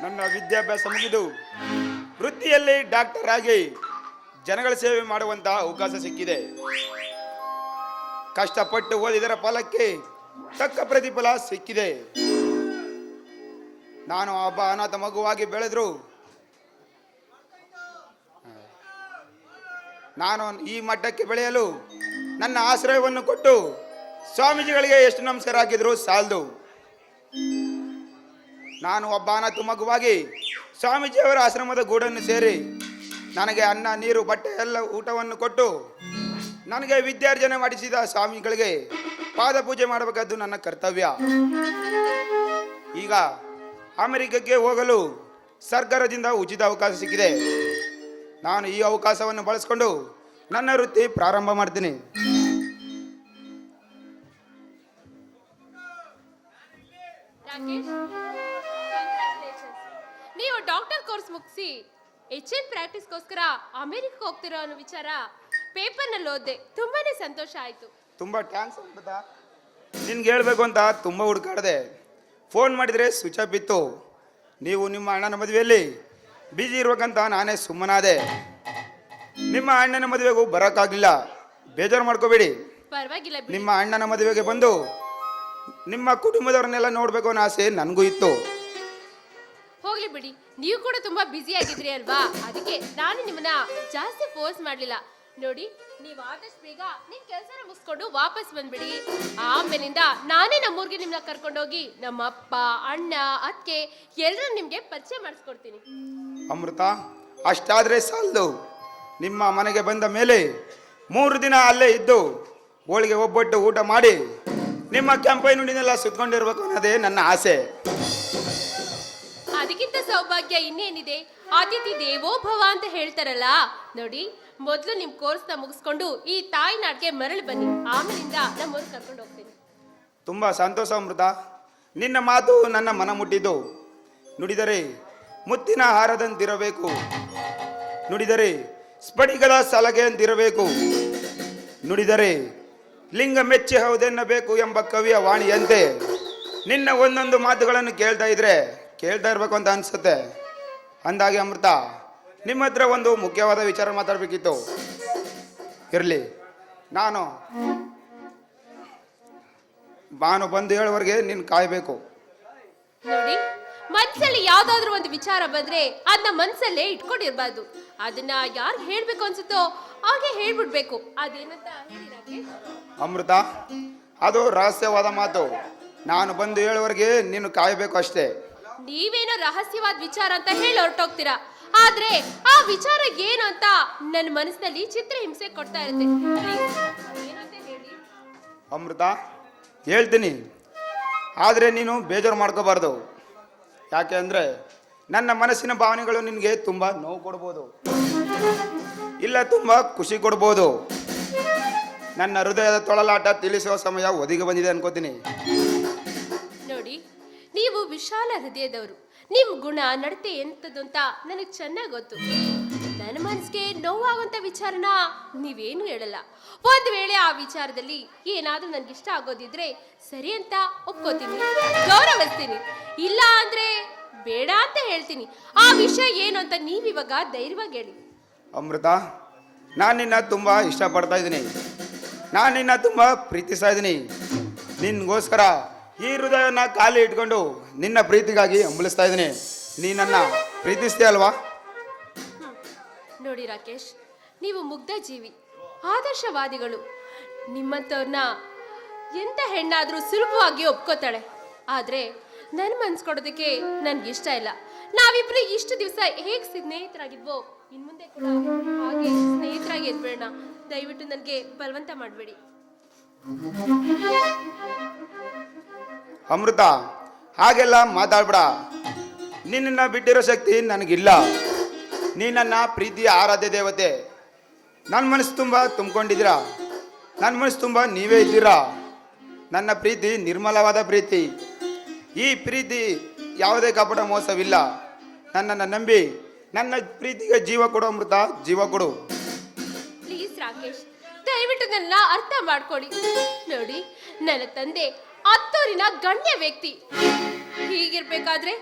ನನ್ನ ವಿದ್ಯಾಭ್ಯಾಸ ಮುಗಿದು ವೃತ್ತಿಯಲ್ಲಿ ಡಾಕ್ಟರ್ ಆಗಿ ಜನಗಳ ಸೇವೆ ಮಾಡುವಂತಹ ಅವಕಾಶ ಸಿಕ್ಕಿದೆ. ಕಷ್ಟಪಟ್ಟು ಓದಿದರ ಫಲಕ್ಕೆ ತಕ್ಕ ಪ್ರತಿಫಲ ಸಿಕ್ಕಿದೆ. ನಾನು ಹಬ್ಬ ಅನಾಥ ಮಗುವಾಗಿ ಬೆಳೆದ್ರು. ನಾನು ಈ ಮಟ್ಟಕ್ಕೆ ಬೆಳೆಯಲು ನನ್ನ ಆಶ್ರಯವನ್ನು ಕೊಟ್ಟು ಸ್ವಾಮೀಜಿಗಳಿಗೆ ಎಷ್ಟು ನಮಸ್ಕಾರ ಹಾಕಿದ್ರು ಸಾಲದು. ನಾನು ಒಬ್ಬ ತುಮಗುವಾಗಿ ಮಗುವಾಗಿ ಸ್ವಾಮೀಜಿಯವರ ಆಶ್ರಮದ ಗೂಡನ್ನು ಸೇರಿ ನನಗೆ ಅನ್ನ, ನೀರು, ಬಟ್ಟೆ ಎಲ್ಲ ಊಟವನ್ನು ಕೊಟ್ಟು ನನಗೆ ವಿದ್ಯಾರ್ಜನೆ ಮಾಡಿಸಿದ ಸ್ವಾಮಿಗಳಿಗೆ ಪಾದ ಪೂಜೆ ಮಾಡಬೇಕಾದ್ದು ನನ್ನ ಕರ್ತವ್ಯ. ಈಗ ಅಮೆರಿಕಕ್ಕೆ ಹೋಗಲು ಸರ್ಕಾರದಿಂದ ಉಚಿತ ಅವಕಾಶ ಸಿಕ್ಕಿದೆ. ನಾನು ಈ ಅವಕಾಶವನ್ನು ಬಳಸಿಕೊಂಡು ನನ್ನ ವೃತ್ತಿ ಪ್ರಾರಂಭ ಮಾಡ್ತೀನಿ. ರಾಕೇಶ್. ಡಾಕ್ಟರ್ ಕೋರ್ಸ್ ಮುಗಿಸಿ ಎಚ್ ಎನ್ ಪ್ರಾಕ್ಟೀಸ್ಗೋಸ್ಕರ ಅಮೆರಿಕಕ್ಕೆ ಹೋಗ್ತಿರೋ ಅನ್ನೋ ವಿಚಾರ ಪೇಪರ್ನಲ್ಲಿ ಓದಿದೆ. ತುಂಬಾನೇ ಸಂತೋಷ ಆಯಿತು. ತುಂಬ ಟ್ಯಾಂಕ್ಸ್ ಅಂತ ನಿನ್ಗೆ ಹೇಳಬೇಕು ಅಂತ ತುಂಬ ಹುಡುಕಾಡಿದೆ. ಫೋನ್ ಮಾಡಿದರೆ ಸ್ವಿಚ್ ಆಫ್ ಇತ್ತು. ನೀವು ನಿಮ್ಮ ಅಣ್ಣನ ಮದುವೆಯಲ್ಲಿ ಬಿಜಿ ಇರ್ಬೇಕಂತ ನಾನೇ ಸುಮ್ಮನಾದೆ. ನಿಮ್ಮ ಅಣ್ಣನ ಮದುವೆಗೂ ಬರೋಕ್ಕಾಗಲಿಲ್ಲ. ಬೇಜಾರು ಮಾಡ್ಕೋಬೇಡಿ. ಪರವಾಗಿಲ್ಲ ಬಿಡಿ. ನಿಮ್ಮ ಅಣ್ಣನ ಮದುವೆಗೆ ಬಂದು ನಿಮ್ಮ ಕುಟುಂಬದವ್ರನ್ನೆಲ್ಲ ನೋಡಬೇಕು ಅನ್ನೋ ಆಸೆ ನನಗೂ ಇತ್ತು. ಹೋಗ್ಲಿ ಬಿಡಿ. ನೀವು ಕೂಡ ತುಂಬಾ ಬ್ಯುಸಿ ಆಗಿದ್ರಿ ಅಲ್ವಾ? ಅದಕ್ಕೆ ನಾನು ನಿಮ್ಮನ್ನ ಜಾಸ್ತಿ ಫೋರ್ಸ್ ಮಾಡ್ಲಿಲ್ಲ. ನೋಡಿ, ನೀವು ಆದಷ್ಟು ಬೇಗ ನಿಮ್ ಕೆಲಸನ ಮುಗಿಸ್ಕೊಂಡು ವಾಪಸ್ ಬಂದ್ಬಿಡಿ. ಆಮೇಲಿಂದ ನಾನೇ ನಮ್ಮೂರ್ಗೆ ನಿಮ್ನ ಕರ್ಕೊಂಡೋಗಿ ನಮ್ಮ ಅಪ್ಪ ಅಣ್ಣ ಅತ್ತೆ ಎಲ್ಲರೂ ನಿಮ್ಗೆ ಪರಿಚಯ ಮಾಡಿಸ್ಕೊಡ್ತೀನಿ. ಅಮೃತ, ಅಷ್ಟಾದ್ರೆ ಸಾಲದು. ನಿಮ್ಮ ಮನೆಗೆ ಬಂದ ಮೇಲೆ ಮೂರು ದಿನ ಅಲ್ಲೇ ಇದ್ದು ಹೋಳಿಗೆ ಒಬ್ಬಟ್ಟು ಊಟ ಮಾಡಿ ನಿಮ್ಮ ಕ್ಯಾಂಪೈನ್ ನುಡಿನೆಲ್ಲ ಸುತ್ಕೊಂಡಿರ್ಬೇಕು ಅನ್ನೋದೇ ನನ್ನ ಆಸೆ. ಅದಕ್ಕಿಂತ ಸೌಭಾಗ್ಯ ಇನ್ನೇನಿದೆ? ಅತಿಥಿ ದೇವೋ ಭವ ಅಂತ ಹೇಳ್ತಾರಲ್ಲ. ನೋಡಿ, ಮೊದಲು ನಿಮ್ ಕೋರ್ಸ್ನ ಮುಗಿಸ್ಕೊಂಡು ಈ ತಾಯ್ನಾಡ್ಗೆ ಮರಳಿ ಬನ್ನಿ. ಆಮೇಲಿಂದ ನಮ್ಮೂರು ಕರ್ಕೊಂಡು ಹೋಗ್ತೀನಿ. ತುಂಬ ಸಂತೋಷ, ಅಮೃತ. ನಿನ್ನ ಮಾತು ನನ್ನ ಮನ ಮುಟ್ಟಿದ್ದು. ನುಡಿದರೆ ಮುತ್ತಿನ ಹಾರದಂತಿರಬೇಕು. ನುಡಿದರೆ ಸ್ಫಟಿಕದ ಸಲಗೆಯಂತಿರಬೇಕು. ನುಡಿದರೆ ಲಿಂಗ ಮೆಚ್ಚಿ ಹೌದೆನ್ನಬೇಕು ಎಂಬ ಕವಿಯ ವಾಣಿಯಂತೆ. ನಿನ್ನ ಒಂದೊಂದು ಮಾತುಗಳನ್ನು ಕೇಳ್ತಾ ಇದ್ರೆ ಕೇಳ್ತಾ ಇರಬೇಕು ಅಂತ ಅನ್ಸುತ್ತೆ. ಅಂದಾಗೆ ಅಮೃತ ನಿಮ್ಮ ಹತ್ರ ಒಂದು ಮುಖ್ಯವಾದ ವಿಚಾರ ಮಾತಾಡಬೇಕಿತ್ತು. ಇರಲಿ ನಾನು ಬಾನು ಬಂದು ಹೇಳುವವರೆಗೆ ನೀನು ಕಾಯಬೇಕು. ನೋಡಿ ಮನ್ಸಲ್ಲಿ ಯಾವ್ದಾದ್ರು ಒಂದು ವಿಚಾರ ಬಂದ್ರೆ ಅದನ್ನ ಮನ್ಸಲ್ಲೇ ಇಟ್ಕೊಂಡಿರ್ಬಾರ್ದು. ಅದನ್ನ ಯಾರು ಹೇಳ್ಬೇಕು ಅನ್ಸುತ್ತೋ ಹಾಗೆ ಹೇಳ್ಬಿಡ್ಬೇಕು. ಅದೇನಂತ ಅಮೃತ ಅದು ರಹಸ್ಯವಾದ ಮಾತು. ನಾನು ಬಂದು ಹೇಳುವವರೆಗೆ ನೀನು ಕಾಯಬೇಕು ಅಷ್ಟೇ. ನೀವೇನೋ ರಹಸ್ಯವಾದ ವಿಚಾರ ಅಂತ ಹೇಳಿ ಹೊರಟೋಗ್ತೀರಾ? ಆದ್ರೆ ಆ ವಿಚಾರ ಏನು ಅಂತ ನನ್ನ ಮನಸ್ಸಿನಲ್ಲಿ ಚಿತ್ರ ಹಿಂಸೆ ಕೊಡ್ತಾ ಇರುತ್ತೆ. ಅಮೃತ, ಹೇಳ್ತೀನಿ. ಆದರೆ ನೀನು ಬೇಜಾರು ಮಾಡ್ಕೋಬಾರ್ದು. ಯಾಕೆ ಅಂದರೆ ನನ್ನ ಮನಸ್ಸಿನ ಭಾವನೆಗಳು ನಿನಗೆ ತುಂಬ ನೋವು ಕೊಡ್ಬೋದು. ಇಲ್ಲ, ತುಂಬ ಖುಷಿ ಕೊಡ್ಬೋದು. ನನ್ನ ಹೃದಯದ ತೊಳಲಾಟ ತಿಳಿಸುವ ಸಮಯ ಒದಗಿ ಬಂದಿದೆ ಅನ್ಕೋತೀನಿ. ನೀವು ವಿಶಾಲ ಹೃದಯದವರು. ನಿಮ್ ಗುಣ, ನಡತೆ ಎಂತದ್ದು ಅಂತ ನನಗೆ ಚೆನ್ನಾಗಿ ಗೊತ್ತು. ನನ್ನ ಮನಸ್ಸಿಗೆ ನೋವಾಗುವಂತ ವಿಚಾರನ ನೀವೇನು ಹೇಳಲ್ಲ. ಒಂದ್ ವೇಳೆ ಆ ವಿಚಾರದಲ್ಲಿ ಏನಾದ್ರೂ ನನ್ಗೆ ಇಷ್ಟ ಆಗೋದಿದ್ರೆ ಸರಿ ಅಂತ ಒಪ್ಕೋತೀನಿ. ಗೌರವಿಸ್ತೀನಿ. ಇಲ್ಲ ಅಂದ್ರೆ ಬೇಡ ಅಂತ ಹೇಳ್ತೀನಿ. ಆ ವಿಷಯ ಏನು ಅಂತ ನೀವಿವಾಗ ಧೈರ್ಯವಾಗಿ ಹೇಳಿ. ಅಮೃತ, ನಾನು ನಿನ್ನ ತುಂಬ ಇಷ್ಟಪಡ್ತಾ ಇದ್ದೀನಿ. ನಾನು ನಿನ್ನ ತುಂಬ ಪ್ರೀತಿಸ್ತಾ ಇದ್ದೀನಿ. ನಿನ್ಗೋಸ್ಕರ ಈ ಹೃದಯನ ಖಾಲಿ ಇಟ್ಕೊಂಡು ನಿನ್ನ ಪ್ರೀತಿಗಾಗಿ ಹಂಬಲಿಸ್ತಾ ಇದ್ದೀನಿ. ನೀ ನನ್ನ ಪ್ರೀತಿಸ್ತೀಯ ಅಲ್ವಾ? ನೋಡಿ ರಾಕೇಶ್, ನೀವು ಮುಗ್ಧ ಜೀವಿ, ಆದರ್ಶವಾದಿಗಳು. ನಿಮ್ಮಂಥವ್ರನ್ನ ಎಂತ ಹೆಣ್ಣಾದರೂ ಸುಲಭವಾಗಿ ಒಪ್ಕೋತಾಳೆ. ಆದ್ರೆ ನನ್ನ ಮನ್ಸು ಕೊಡೋದಕ್ಕೆ ನನ್ಗೆ ಇಷ್ಟ ಇಲ್ಲ. ನಾವಿಬ್ರು ಇಷ್ಟು ದಿವಸ ಹೇಗೆ ಸ್ನೇಹಿತರಾಗಿದ್ವೋ ಇನ್ ಮುಂದೆ ಕೂಡ ಹಾಗೆ ಸ್ನೇಹಿತರಾಗಿ ಇದ್ಬೇಡ ದಯವಿಟ್ಟು ನನಗೆ ಬಲವಂತ ಮಾಡಬೇಡಿ. ಅಮೃತ, ಹಾಗೆಲ್ಲ ಮಾತಾಡ್ಬೇಡ. ನಿನ್ನನ್ನು ಬಿಟ್ಟಿರೋ ಶಕ್ತಿ ನನಗಿಲ್ಲ. ನೀ ನನ್ನ ಪ್ರೀತಿಯ ಆರಾಧ್ಯ ದೇವತೆ. ನನ್ನ ಮನಸ್ಸು ತುಂಬ ತುಂಬಿಕೊಂಡಿದ್ದೀರಾ. ನನ್ನ ಮನಸ್ಸು ತುಂಬ ನೀವೇ ಇದ್ದೀರಾ. ನನ್ನ ಪ್ರೀತಿ ನಿರ್ಮಲವಾದ ಪ್ರೀತಿ. ಈ ಪ್ರೀತಿ ಯಾವುದೇ ಕಪಟ ಮೋಸವಿಲ್ಲ. ನನ್ನನ್ನು ನಂಬಿ, ನನ್ನ ಪ್ರೀತಿಗೆ ಜೀವ ಕೊಡು ಅಮೃತ, ಜೀವ ಕೊಡು. ದಯವಿಟ್ಟು ನನ್ನ ಅರ್ಥ ಮಾಡ್ಕೊಳ್ಳಿ. ನೋಡಿ ನನ್ನ ತಂದೆ ಅತ್ತೂರಿನ ಗಣ್ಯ ವ್ಯಕ್ತಿ. ಹೀಗಿರ್ಬೇಕಾದ್ರೆ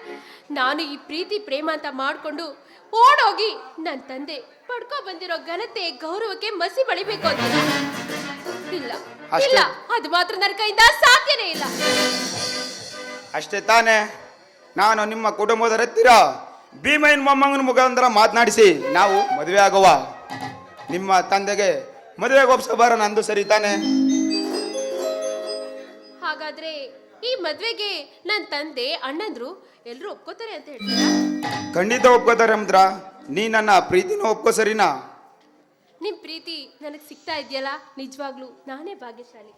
ನಾನು ಈ ಪ್ರೀತಿ ಪ್ರೇಮ ಅಂತ ಮಾಡ್ಕೊಂಡು ಓಡೋಗಿ ನನ್ನ ತಂದೆ ಪಡ್ಕೊ ಬಂದಿರೋ ಘನತೆ ಗೌರವಕ್ಕೆ ಮಸಿ ಬಳಿಬೇಕು ಅಂತ. ಇಲ್ಲ ಅಷ್ಟೇ. ಇಲ್ಲ ಅದು ಮಾತ್ರ ನನ್ನ ಕೈಯಿಂದ ಸಾಧ್ಯನೇ ಇಲ್ಲ. ಅಷ್ಟೇ ತಾನೇ. ನಾನು ನಿಮ್ಮ ಕುಟುಂಬದ ಹತ್ತಿರ ಭೀಮಯ್ಯನ ಮೊಮ್ಮಗನ ಮುಖಾಂತರ ಮಾತನಾಡಿಸಿ ನಾವು ಮದುವೆ ಆಗುವ. ನಿಮ್ಮ ತಂದೆಗೆ ಮದುವೆಗೆ ಒಪ್ಸಬಾರ ನಂದು ಸರಿ ತಾನೆ? ಹಾಗಾದ್ರೆ ಈ ಮದ್ವೆಗೆ ನನ್ನ ತಂದೆ ಅಣ್ಣಂದ್ರು ಎಲ್ರು ಒಪ್ಕೋತಾರೆ ಅಂತ ಹೇಳ್ತೀರಾ? ಖಂಡಿತ ಒಪ್ಕೋತಾರೆ ಅಂದ್ರ ನೀ ನನ್ನ ಪ್ರೀತಿನ ಒಪ್ಕೋ ಸರಿನಾ? ನಿಮ್ ಪ್ರೀತಿ ನನಗೆ ಸಿಗ್ತಾ ಇದೆಯಲ್ಲ ನಿಜವಾಗ್ಲೂ ನಾನೇ ಭಾಗ್ಯಶಾಲಿ.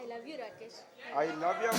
I love you Rakesh I love you